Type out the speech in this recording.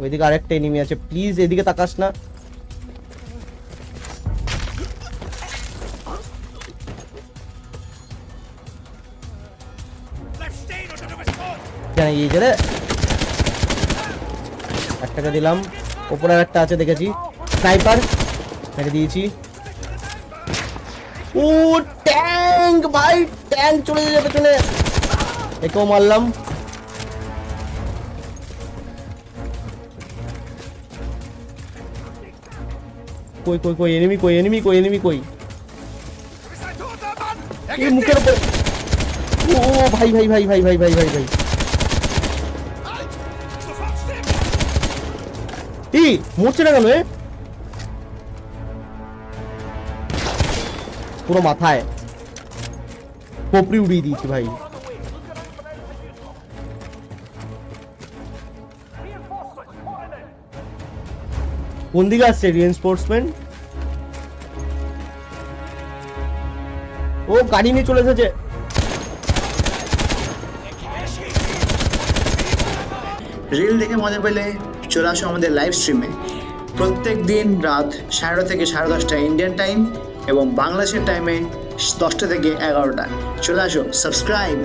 ওইদিকে আরেকটা এনিমি আছে। প্লিজ এদিকে তাকাস না। রে দিলাম। ওপরে একটা আছে, দেখেছি। স্নাইপার মেরে দিয়েছি। ও ট্যাঙ্ক ভাই ট্যাঙ্ক চলে যাবে পেছনে। একেও মারলাম। কই কই কই এনিমি কই এনিমি কই এনিমি কই? এই মুখের উপর ও ভাই ভাই ভাই ভাই ভাই ভাই ভাই ভাই। ই মরছে না কেন পুরো মাথায়। কোপড়ি উড়িয়ে দিয়েছি, ভাই। কোন দিকে আসছে রিএনফোর্সমেন্ট ও গাড়ি নিয়ে চলে এসেছে। রিল দেখে মজা পেলে চলে আসো আমাদের লাইভ স্ট্রিমে প্রত্যেক দিন রাত সাড়ে থেকে সাড়ে দশটা ইন্ডিয়ান টাইম এবং বাংলাদেশের টাইমে দশটা থেকে এগারোটা চলে আসো সাবস্ক্রাইব